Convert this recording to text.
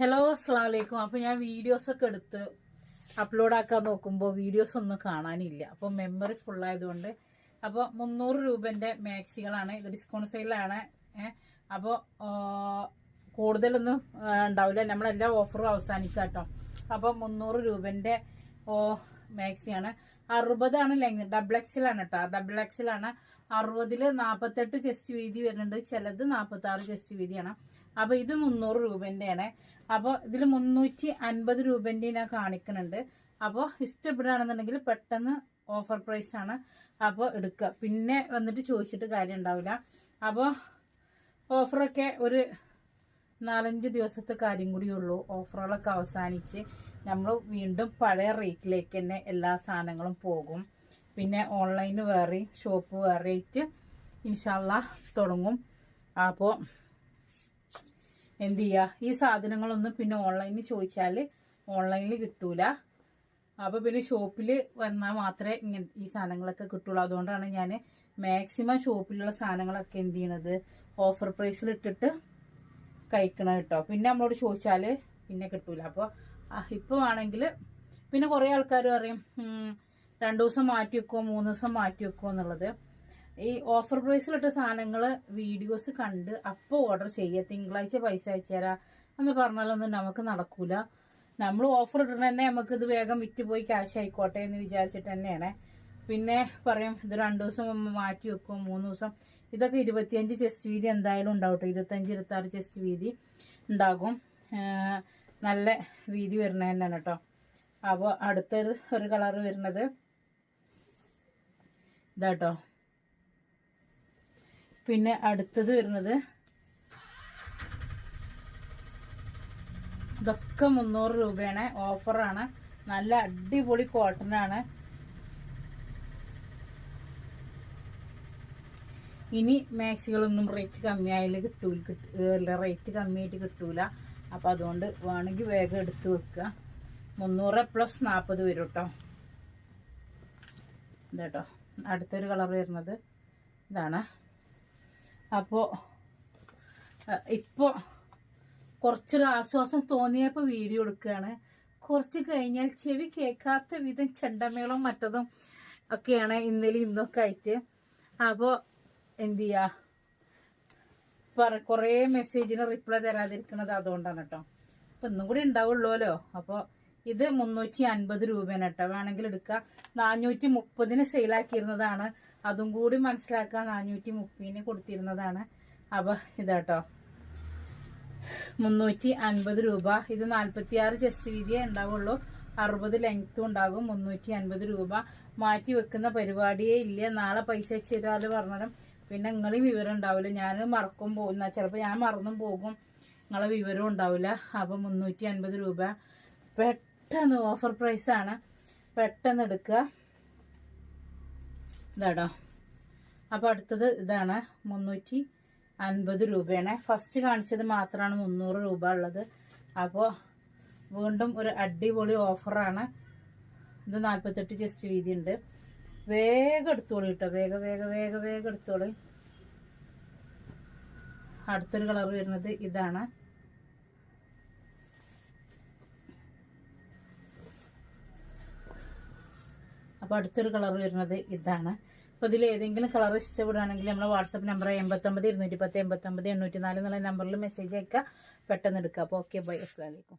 Hello അസ്സാം വലൈക്കും അപ്പോൾ ഞാൻ വീഡിയോസൊക്കെ എടുത്ത് അപ്ലോഡാക്കാൻ നോക്കുമ്പോൾ വീഡിയോസ് ഒന്നും കാണാനില്ല. അപ്പോൾ മെമ്മറി ഫുൾ ആയതുകൊണ്ട് അപ്പോൾ മുന്നൂറ് രൂപന്റെ മാക്സികളാണ്. ഇത് ഡിസ്കൗണ്ട് സെയിലാണ് അപ്പോൾ കൂടുതലൊന്നും ഉണ്ടാവില്ല. നമ്മളെല്ലാ ഓഫറും അവസാനിക്കുക കേട്ടോ അപ്പോൾ മുന്നൂറ് രൂപന്റെ ഓ മാക്സിയാണ്. അറുപതാണ് ലെങ് ഡബിൾ എക്സിലാണ് കേട്ടോ ഡബിൾ എക്സിലാണ് അറുപതിൽ നാൽപ്പത്തെട്ട് ചെസ്റ്റ് വീതി വരുന്നുണ്ട്. ചിലത് നാൽപ്പത്താറ് ചെസ്റ്റ് വീതിയാണ്. അപ്പൊ ഇത് മുന്നൂറ് രൂപന്റെയാണ്. അപ്പോൾ ഇതിൽ മുന്നൂറ്റി അൻപത് രൂപന്റെ ഞാൻ കാണിക്കുന്നുണ്ട്. അപ്പോൾ ഇഷ്ടപ്പെടുകയാണെന്നുണ്ടെങ്കിൽ പെട്ടെന്ന് ഓഫർ പ്രൈസ് ആണ് അപ്പോൾ എടുക്കുക. പിന്നെ വന്നിട്ട് ചോദിച്ചിട്ട് കാര്യം ഉണ്ടാവില്ല. അപ്പോൾ ഓഫറൊക്കെ ഒരു നാലഞ്ച് ദിവസത്തെ കാര്യം കൂടിയുള്ളൂ ഓഫറുകളൊക്കെ അവസാനിച്ച് നമ്മൾ വീണ്ടും പഴയ റേറ്റിലേക്ക് തന്നെ എല്ലാ സാധനങ്ങളും പോകും. പിന്നെ ഓൺലൈന് വേറെ ഷോപ്പ് വേറെ ആയിട്ട് ഇൻഷാല്ല തുടങ്ങും. അപ്പോൾ എന്ത് ചെയ്യുക ഈ സാധനങ്ങളൊന്നും പിന്നെ ഓൺലൈനിൽ ചോദിച്ചാൽ ഓൺലൈനിൽ കിട്ടൂല. അപ്പോൾ പിന്നെ ഷോപ്പിൽ വന്നാൽ മാത്രമേ ഇങ്ങനെ ഈ സാധനങ്ങളൊക്കെ കിട്ടുള്ളൂ. അതുകൊണ്ടാണ് ഞാൻ മാക്സിമം ഷോപ്പിലുള്ള സാധനങ്ങളൊക്കെ എന്ത് ചെയ്യണത്? ഓഫർ പ്രൈസിൽ ഇട്ടിട്ട് കഴിക്കണം കേട്ടോ. പിന്നെ നമ്മളോട് ചോദിച്ചാൽ പിന്നെ കിട്ടൂല. അപ്പോൾ ഇപ്പോൾ ആണെങ്കിൽ പിന്നെ കുറേ ആൾക്കാർ പറയും രണ്ട് ദിവസം മാറ്റി വെക്കുമോ മൂന്ന് ദിവസം മാറ്റി വെക്കുമോ എന്നുള്ളത്. ഈ ഓഫർ പ്രൈസിലിട്ട സാധനങ്ങൾ വീഡിയോസ് കണ്ട് അപ്പോൾ ഓർഡർ ചെയ്യുക തിങ്കളാഴ്ച പൈസ അയച്ചു തരാം എന്ന് പറഞ്ഞാലൊന്നും നമുക്ക് നടക്കൂല. നമ്മൾ ഓഫർ ഇട്ടിട്ട് തന്നെ നമുക്ക് ഇത് വേഗം വിറ്റ് പോയി ക്യാഷ് ആയിക്കോട്ടെ എന്ന് വിചാരിച്ചിട്ട് തന്നെയാണ്. പിന്നെ പറയും ഇത് രണ്ടു ദിവസം മാറ്റി വെക്കും മൂന്ന് ദിവസം. ഇതൊക്കെ ഇരുപത്തിയഞ്ച് ചെസ്റ്റ് വീതി എന്തായാലും ഉണ്ടാവും കേട്ടോ ഇരുപത്തഞ്ച് ഇരുപത്തി ആറ് ചെസ്റ്റ് വീതി ഉണ്ടാകും. നല്ല വീതി വരുന്നത് തന്നെയാണ് കേട്ടോ. അപ്പോൾ അടുത്തൊരു ഒരു കളറ് വരുന്നത്. ഇതാട്ടോ. പിന്നെ അടുത്തത് വരുന്നത് ഇതൊക്കെ മുന്നൂറ് രൂപയാണ്. ഓഫറാണ്. നല്ല അടിപൊളി കോട്ടൺ ആണ്. ഇനി മാക്സികളൊന്നും റേറ്റ് കമ്മിയായാലും കിട്ടൂല. കിട്ടില്ല റേറ്റ് കമ്മിയായിട്ട് കിട്ടൂല. അപ്പം അതുകൊണ്ട് വേണമെങ്കിൽ വേഗം എടുത്ത് വെക്കുക. മുന്നൂറ് പ്ലസ് നാൽപ്പത് വരും കേട്ടോ ഇതാട്ടോ അടുത്തൊരു കളർ വരുന്നത്. ഇതാണ്. അപ്പോൾ ഇപ്പോൾ കുറച്ചൊരു ആശ്വാസം തോന്നിയപ്പോൾ വീഡിയോ എടുക്കുകയാണ്. കുറച്ച് കഴിഞ്ഞാൽ ചെവി കേൾക്കാത്ത വിധം ചെണ്ടമേളം മറ്റതും ഒക്കെയാണ് ഇന്നലെ ഇന്നൊക്കെ ആയിട്ട്. അപ്പോൾ എന്തു ചെയ്യുക പറ കുറേ മെസ്സേജിന് റിപ്ലൈ തരാതിരിക്കുന്നത് അതുകൊണ്ടാണ് കേട്ടോ. അപ്പം ഇന്നും കൂടി ഉണ്ടാവുള്ളൂല്ലോ. അപ്പോൾ ഇത് മുന്നൂറ്റി അൻപത് രൂപയാണ് കേട്ടോ. വേണമെങ്കിൽ എടുക്കുക. നാനൂറ്റി മുപ്പതിന് സെയിലാക്കിയിരുന്നതാണ് അതും കൂടി മനസ്സിലാക്കുക. നാനൂറ്റി മുപ്പതിന് കൊടുത്തിരുന്നതാണ്. അപ്പോൾ ഇതാട്ടോ മുന്നൂറ്റി അൻപത് രൂപ. ഇത് നാൽപ്പത്തി ആറ് ചെസ്റ്റ് വീതിയേ ഉണ്ടാവുള്ളൂ. അറുപത് ലെങ്ത്തും ഉണ്ടാകും. മുന്നൂറ്റി അൻപത് രൂപ. മാറ്റി വെക്കുന്ന പരിപാടിയേ ഇല്ല. നാളെ പൈസ തരാതെ പറഞ്ഞാലും പിന്നെ നിങ്ങളീ വിവരം ഉണ്ടാവില്ല. ഞാൻ മറക്കും പോകുന്ന ചിലപ്പോൾ ഞാൻ മറന്നും പോകും. നിങ്ങളെ വിവരം ഉണ്ടാവില്ല. അപ്പം മുന്നൂറ്റി അൻപത് രൂപ. പെട്ടെന്ന് ഓഫർ ആണ്. പെട്ടെന്ന് എടുക്കുക. ഇതാടോ. അപ്പോൾ അടുത്തത് ഇതാണ്. മുന്നൂറ്റി അൻപത് രൂപയാണ്. ഫസ്റ്റ് കാണിച്ചത് മാത്രമാണ് മുന്നൂറ് രൂപ ഉള്ളത്. അപ്പോൾ വീണ്ടും ഒരു അടിപൊളി ഓഫറാണ് ഇത് നാൽപ്പത്തെട്ട് ചെസ്റ്റ് വീതി ഉണ്ട്. വേഗം എടുത്തോളൂ കേട്ടോ. വേഗം വേഗം വേഗം വേഗം എടുത്തോളൂ. അടുത്തൊരു കളർ വരുന്നത് ഇതാണ്. അപ്പോൾ അടുത്തൊരു കളർ വരുന്നത് ഇതാണ്. അപ്പോൾ ഇതിൽ ഏതെങ്കിലും കളർ ഇഷ്ടപ്പെടുകയാണെങ്കിൽ നമ്മൾ വാട്സപ്പ് നമ്പർ എൺപത്തൊമ്പത് ഇരുന്നൂറ്റി പത്ത് എൺപത്തൊമ്പത് എണ്ണൂറ്റി നാല് എന്നുള്ള നമ്പറിൽ മെസ്സേജ് അയക്കുക. പെട്ടെന്ന് എടുക്കുക. അപ്പോൾ ഓക്കെ ബൈ അസ്സാം വലൈക്കും